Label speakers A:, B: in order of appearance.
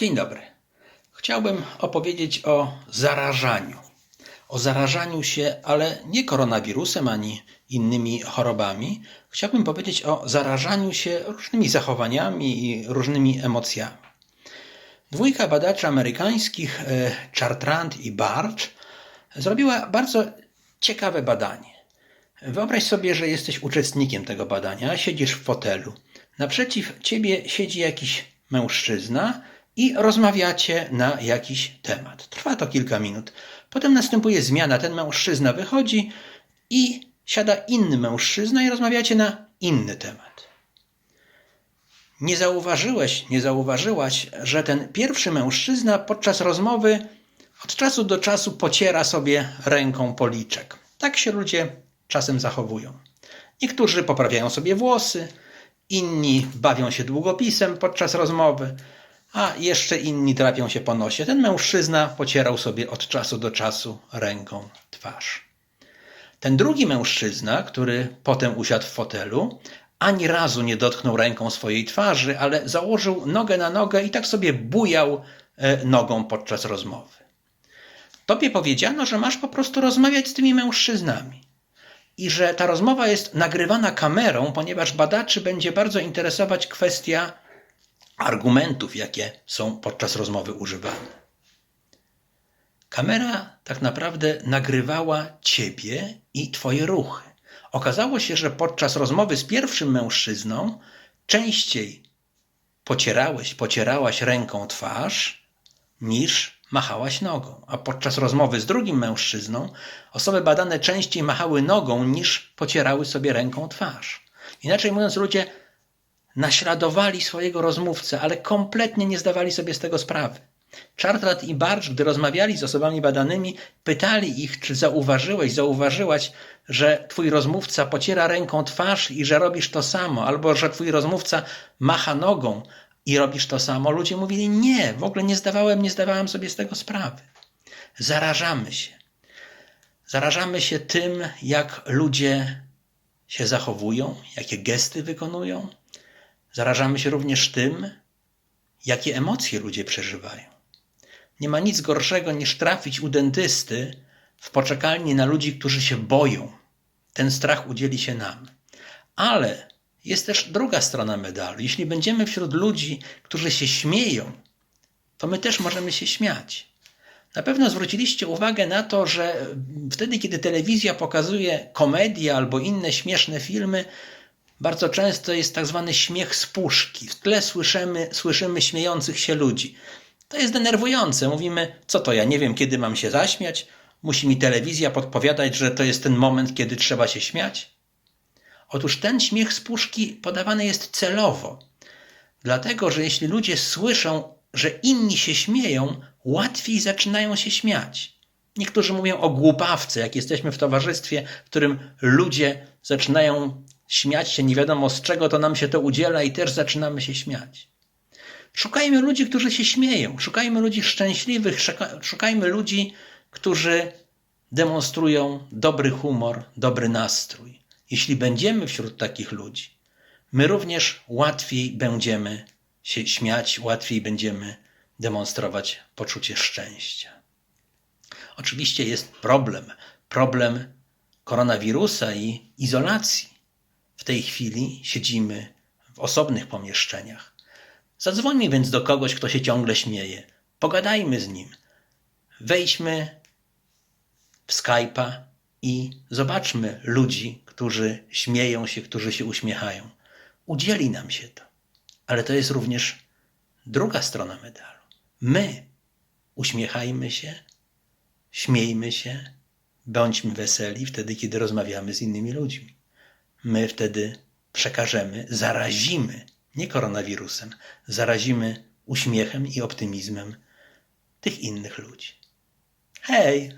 A: Dzień dobry. Chciałbym opowiedzieć o zarażaniu. O zarażaniu się, ale nie koronawirusem ani innymi chorobami. Chciałbym powiedzieć o zarażaniu się różnymi zachowaniami i różnymi emocjami. Dwójka badaczy amerykańskich, e, Chartrand i Bartsch, zrobiła bardzo ciekawe badanie. Wyobraź sobie, że jesteś uczestnikiem tego badania, siedzisz w fotelu. Naprzeciw ciebie siedzi jakiś mężczyzna i rozmawiacie na jakiś temat. Trwa to kilka minut. Potem następuje zmiana. Ten mężczyzna wychodzi i siada inny mężczyzna i rozmawiacie na inny temat. Nie zauważyłeś, nie zauważyłaś, że ten pierwszy mężczyzna podczas rozmowy od czasu do czasu pociera sobie ręką policzek. Tak się ludzie czasem zachowują. Niektórzy poprawiają sobie włosy, inni bawią się długopisem podczas rozmowy, a jeszcze inni drapią się po nosie. Ten mężczyzna pocierał sobie od czasu do czasu ręką twarz. Ten drugi mężczyzna, który potem usiadł w fotelu, ani razu nie dotknął ręką swojej twarzy, ale założył nogę na nogę i tak sobie bujał e, nogą podczas rozmowy. Tobie powiedziano, że masz po prostu rozmawiać z tymi mężczyznami i że ta rozmowa jest nagrywana kamerą, ponieważ badaczy będzie bardzo interesować kwestia argumentów, jakie są podczas rozmowy używane. Kamera tak naprawdę nagrywała ciebie i twoje ruchy. Okazało się, że podczas rozmowy z pierwszym mężczyzną częściej pocierałeś, pocierałaś ręką twarz niż machałaś nogą, a podczas rozmowy z drugim mężczyzną osoby badane częściej machały nogą niż pocierały sobie ręką twarz. Inaczej mówiąc, ludzie naśladowali swojego rozmówcę, ale kompletnie nie zdawali sobie z tego sprawy. Chartrand i Barcz, gdy rozmawiali z osobami badanymi, pytali ich, czy zauważyłeś, zauważyłaś, że twój rozmówca pociera ręką twarz i że robisz to samo, albo że twój rozmówca macha nogą i robisz to samo. Ludzie mówili, nie, w ogóle nie zdawałem, nie zdawałem sobie z tego sprawy. Zarażamy się. Zarażamy się tym, jak ludzie się zachowują, jakie gesty wykonują. Zarażamy się również tym, jakie emocje ludzie przeżywają. Nie ma nic gorszego niż trafić u dentysty w poczekalni na ludzi, którzy się boją. Ten strach udzieli się nam. Ale jest też druga strona medalu. Jeśli będziemy wśród ludzi, którzy się śmieją, to my też możemy się śmiać. Na pewno zwróciliście uwagę na to, że wtedy, kiedy telewizja pokazuje komedię albo inne śmieszne filmy, bardzo często jest tak zwany śmiech z puszki. W tle słyszymy, słyszymy śmiejących się ludzi. To jest denerwujące. Mówimy, co to ja nie wiem, kiedy mam się zaśmiać. Musi mi telewizja podpowiadać, że to jest ten moment, kiedy trzeba się śmiać. Otóż ten śmiech z puszki podawany jest celowo. Dlatego, że jeśli ludzie słyszą, że inni się śmieją, łatwiej zaczynają się śmiać. Niektórzy mówią o głupawce, jak jesteśmy w towarzystwie, w którym ludzie zaczynają śmiać się, nie wiadomo z czego to nam się to udziela i też zaczynamy się śmiać. Szukajmy ludzi, którzy się śmieją, szukajmy ludzi szczęśliwych, szukajmy ludzi, którzy demonstrują dobry humor, dobry nastrój. Jeśli będziemy wśród takich ludzi, my również łatwiej będziemy się śmiać, łatwiej będziemy demonstrować poczucie szczęścia. Oczywiście jest problem, problem koronawirusa i izolacji. W tej chwili siedzimy w osobnych pomieszczeniach. Zadzwońmy więc do kogoś, kto się ciągle śmieje. Pogadajmy z nim. Wejdźmy w Skype'a i zobaczmy ludzi, którzy śmieją się, którzy się uśmiechają. Udzieli nam się to. Ale to jest również druga strona medalu. My uśmiechajmy się, śmiejmy się, bądźmy weseli wtedy, kiedy rozmawiamy z innymi ludźmi. My wtedy przekażemy, zarazimy, nie koronawirusem, zarazimy uśmiechem i optymizmem tych innych ludzi. Hej!